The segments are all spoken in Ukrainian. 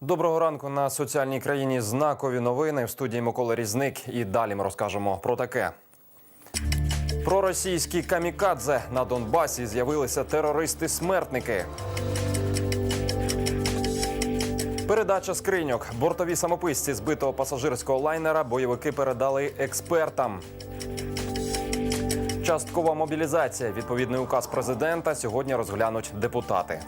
Доброго ранку на соціальній країні. Знакові новини в студії Микола Різник. І далі ми розкажемо про таке. Про російські камікадзе на Донбасі з'явилися терористи-смертники. Передача скриньок. Бортові самописці збитого пасажирського лайнера бойовики передали експертам. Часткова мобілізація. Відповідний указ президента сьогодні розглянуть депутати.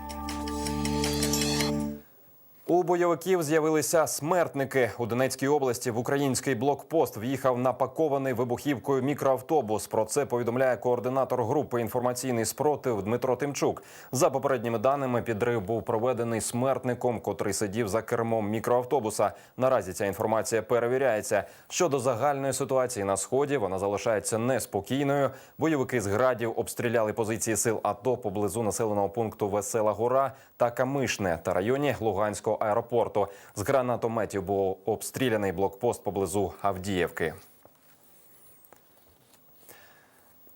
У бойовиків з'явилися смертники у Донецькій області. В український блокпост в'їхав напакований вибухівкою мікроавтобус. Про це повідомляє координатор групи інформаційний спротив Дмитро Тимчук. За попередніми даними, підрив був проведений смертником, котрий сидів за кермом мікроавтобуса. Наразі ця інформація перевіряється. Щодо загальної ситуації на сході, вона залишається неспокійною. Бойовики з градів обстріляли позиції сил АТО поблизу населеного пункту Весела Гора та Камишне та районі Луганського аеропорту. З гранатометів був обстріляний блокпост поблизу Авдіївки.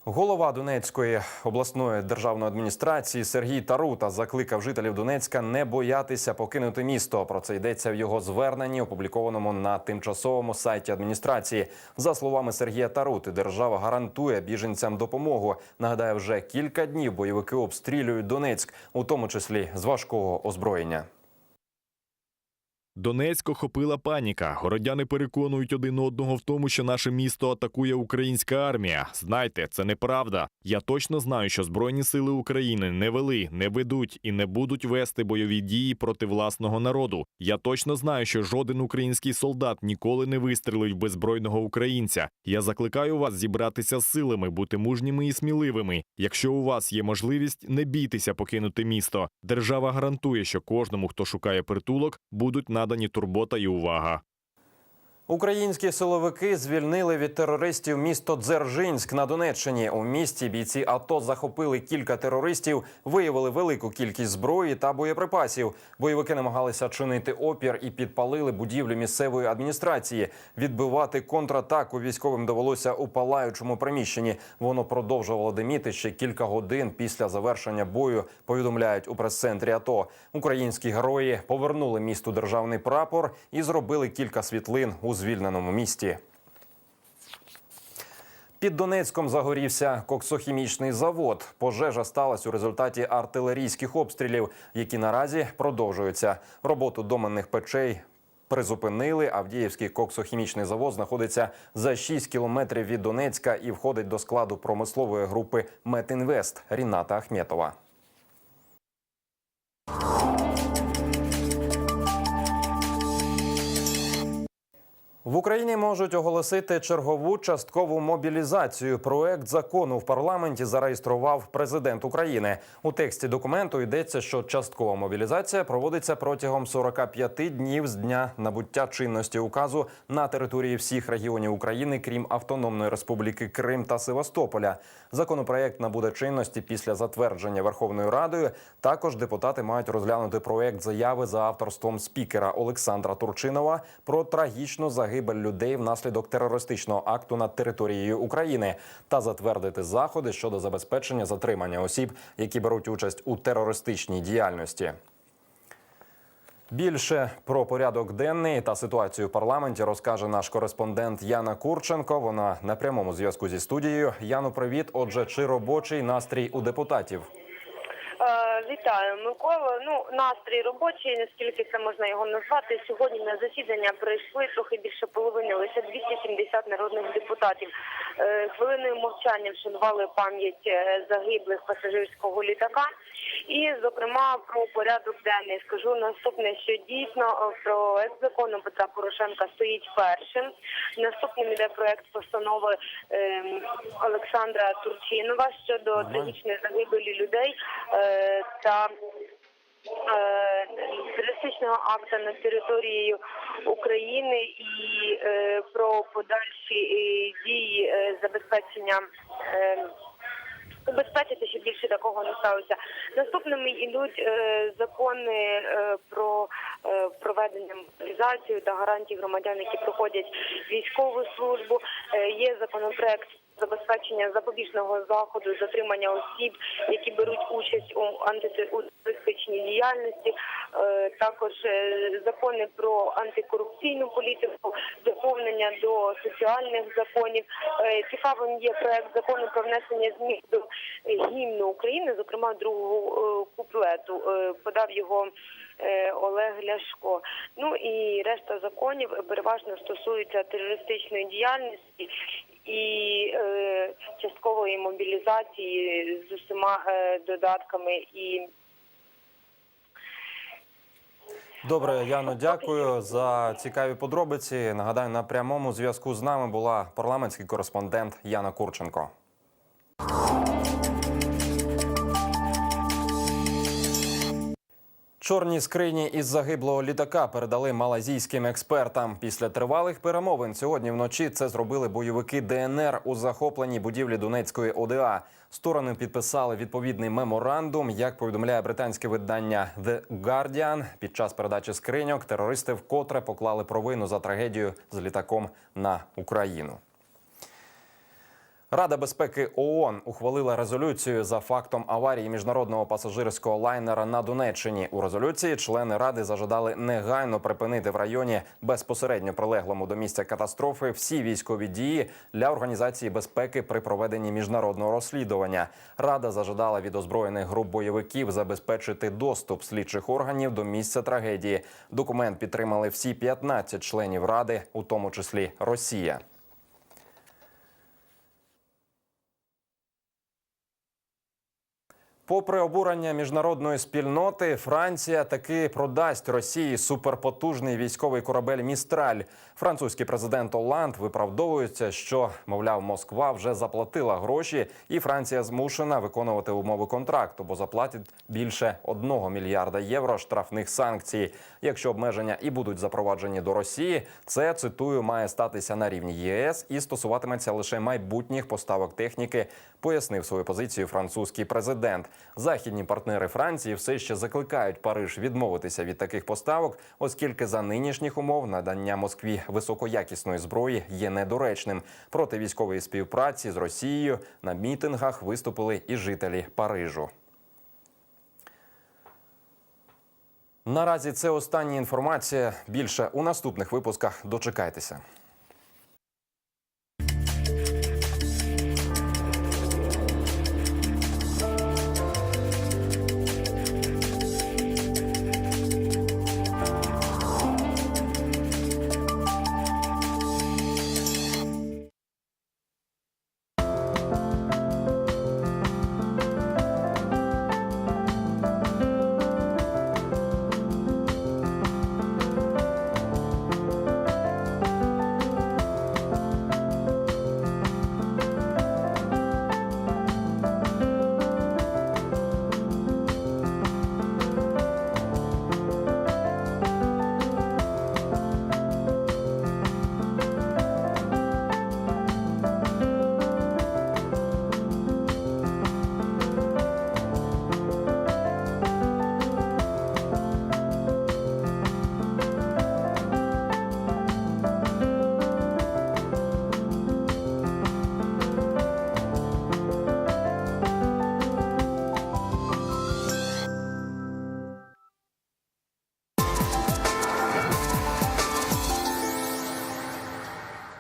Голова Донецької обласної державної адміністрації Сергій Тарута закликав жителів Донецька не боятися покинути місто. Про це йдеться в його зверненні, опублікованому на тимчасовому сайті адміністрації. За словами Сергія Тарути, держава гарантує біженцям допомогу. Нагадаю, вже кілька днів бойовики обстрілюють Донецьк, у тому числі з важкого озброєння. Донецьк охопила паніка. Городяни переконують один одного в тому, що наше місто атакує українська армія. Знайте, це неправда. Я точно знаю, що Збройні сили України не вели, не ведуть і не будуть вести бойові дії проти власного народу. Я точно знаю, що жоден український солдат ніколи не вистрелить в беззбройного українця. Я закликаю вас зібратися з силами, бути мужніми і сміливими. Якщо у вас є можливість, не бійтеся покинути місто. Держава гарантує, що кожному, хто шукає притулок, будуть надані турбота і увага. Українські силовики звільнили від терористів місто Дзержинськ на Донеччині. У місті бійці АТО захопили кілька терористів, виявили велику кількість зброї та боєприпасів. Бойовики намагалися чинити опір і підпалили будівлю місцевої адміністрації. Відбивати контратаку військовим довелося у палаючому приміщенні. Воно продовжувало диміти ще кілька годин після завершення бою. Повідомляють у прес-центрі АТО. Українські герої повернули місту державний прапор і зробили кілька світлин у звільненому місті. Під Донецьком загорівся коксохімічний завод. Пожежа сталася у результаті артилерійських обстрілів, які наразі продовжуються. Роботу доменних печей призупинили. Авдіївський коксохімічний завод знаходиться за 6 кілометрів від Донецька і входить до складу промислової групи Метінвест Ріната Ахметова. В Україні можуть оголосити чергову часткову мобілізацію. Проект закону в парламенті зареєстрував президент України. У тексті документу йдеться, що часткова мобілізація проводиться протягом 45 днів з дня набуття чинності указу на території всіх регіонів України, крім Автономної Республіки Крим та Севастополя. Законопроект набуде чинності після затвердження Верховною Радою. Також депутати мають розглянути проект заяви за авторством спікера Олександра Турчинова про трагічну загибель людей внаслідок терористичного акту над територією України та затвердити заходи щодо забезпечення затримання осіб, які беруть участь у терористичній діяльності. Більше про порядок денний та ситуацію в парламенті розкаже наш кореспондент Яна Курченко. Вона на прямому зв'язку зі студією. Яну, привіт. Отже, чи робочий настрій у депутатів? Е, Вітаю, Микола. Ну настрій робочий, наскільки це можна його назвати. Сьогодні на засідання прийшли трохи більше половини, лише 270 народних депутатів. Е, Хвилиною мовчання вшанували пам'ять е, загиблих пасажирського літака. І, зокрема, про порядок денний скажу наступне, що дійсно проект закону Петра Порошенка стоїть першим. Наступним іде проект постанови ем, Олександра Турчинова щодо трагічної загибелі людей та е, терористичного акта над територією України і е, про подальші е, дії забезпечення. Убезпечити, щоб більше такого не сталося. Наступними йдуть закони про проведення мобілізації та гарантій громадян, які проходять військову службу. Є законопроект забезпечення запобіжного заходу, затримання осіб, які беруть участь у антитерористичній діяльності, е, також е, закони про антикорупційну політику, доповнення до соціальних законів. Е, Цікавим є проект закону про внесення змін до гімну України, зокрема другого куплету. Подав його Олег Ляшко. Ну і решта законів переважно стосуються терористичної діяльності і е, часткової мобілізації з усіма е, додатками і Добре, Яно, дякую за цікаві подробиці. Нагадаю, на прямому зв'язку з нами була парламентський кореспондент Яна Курченко. Чорні скрині із загиблого літака передали малазійським експертам. Після тривалих перемовин сьогодні вночі це зробили бойовики ДНР у захопленій будівлі Донецької ОДА. Сторони підписали відповідний меморандум. Як повідомляє британське видання The Guardian, під час передачі скриньок терористи вкотре поклали провину за трагедію з літаком на Україну. Рада безпеки ООН ухвалила резолюцію за фактом аварії міжнародного пасажирського лайнера на Донеччині. У резолюції члени ради зажадали негайно припинити в районі безпосередньо прилеглому до місця катастрофи всі військові дії для організації безпеки при проведенні міжнародного розслідування. Рада зажадала від озброєних груп бойовиків забезпечити доступ слідчих органів до місця трагедії. Документ підтримали всі 15 членів ради, у тому числі Росія. Попри обурення міжнародної спільноти, Франція таки продасть Росії суперпотужний військовий корабель Містраль. Французький президент Оланд виправдовується, що мовляв, Москва вже заплатила гроші, і Франція змушена виконувати умови контракту, бо заплатить більше одного мільярда євро штрафних санкцій. Якщо обмеження і будуть запроваджені до Росії, це цитую має статися на рівні ЄС і стосуватиметься лише майбутніх поставок техніки. Пояснив свою позицію французький президент. Західні партнери Франції все ще закликають Париж відмовитися від таких поставок, оскільки за нинішніх умов надання Москві високоякісної зброї є недоречним. Проти військової співпраці з Росією на мітингах виступили і жителі Парижу. Наразі це остання інформація. Більше у наступних випусках. Дочекайтеся.